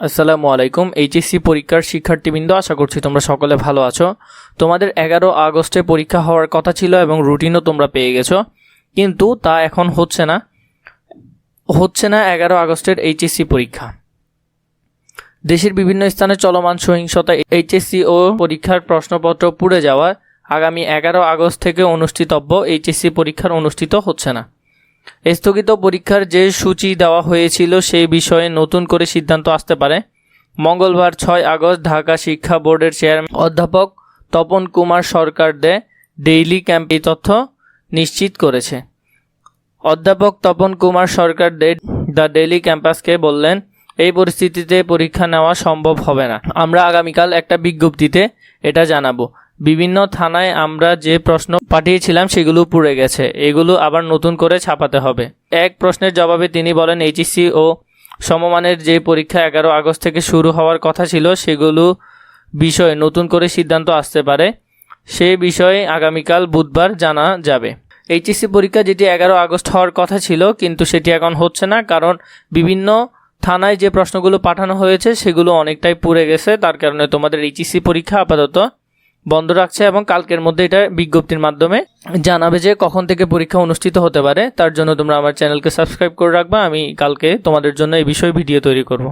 আসসালামু আলাইকুম, এইচএসসি পরীক্ষার শিক্ষার্থীবৃন্দ, আশা করছি তোমরা সকলে ভালো আছো। তোমাদের এগারো আগস্টে পরীক্ষা হওয়ার কথা ছিল এবং রুটিনও তোমরা পেয়ে গেছো। কিন্তু তা এখন হচ্ছে না। হচ্ছে না এগারো আগস্টের এইচএসসি পরীক্ষা। দেশের বিভিন্ন স্থানে চলমান সহিংসতা, এইচএসসি ও পরীক্ষার প্রশ্নপত্র পুড়ে যাওয়া আগামী এগারো আগস্ট থেকে অনুষ্ঠিতব্য, এইচএসসি পরীক্ষার অনুষ্ঠিত হচ্ছে না। স্থগিত পরীক্ষার যে সূচি দেওয়া হয়েছিল সেই বিষয়ে নতুন করে সিদ্ধান্ত আসতে পারে। মঙ্গলবার ছয় আগস্ট ঢাকা শিক্ষা বোর্ডের চেয়ারম্যান অধ্যাপক Tapan Kumar Sarkar the daily camp এই তথ্য নিশ্চিত করেছে। অধ্যাপক তপন কুমার সরকার দে দ্য ডেইলি ক্যাম্পাসকে বললেন, এই পরিস্থিতিতে পরীক্ষা নেওয়া সম্ভব হবে না। আমরা আগামীকাল একটা বিজ্ঞপ্তিতে এটা জানাব। বিভিন্ন থানায় আমরা যে প্রশ্ন পাঠিয়েছিলাম সেগুলো পুড়ে গেছে। এগুলো আবার নতুন করে ছাপাতে হবে। এক প্রশ্নের জবাবে তিনি বলেন এইচএসসি ও সমমানের যে পরীক্ষা এগারো আগস্ট থেকে শুরু হওয়ার কথা ছিল, সেগুলো বিষয়ে নতুন করে সিদ্ধান্ত আসতে পারে। সে বিষয়ে আগামীকাল বুধবার জানা যাবে। এইচএসসি পরীক্ষা যেটি এগারো আগস্ট হওয়ার কথা ছিল, কিন্তু সেটি এখন হচ্ছে না, কারণ বিভিন্ন থানায় যে প্রশ্নগুলো পাঠানো হয়েছে, সেগুলো অনেকটাই পুড়ে গেছে। তার কারণে তোমাদের এইচএসসি পরীক্ষা আপাতত বন্ধ রাখছে এবং কালকের মধ্যে এটা বিজ্ঞপ্তির মাধ্যমে জানাবে যে কখন থেকে পরীক্ষা অনুষ্ঠিত হতে পারে। তার জন্য তোমরা আমার চ্যানেলকে সাবস্ক্রাইব করে রাখবা। আমি কালকে তোমাদের জন্য এই বিষয়ে ভিডিও তৈরি করব।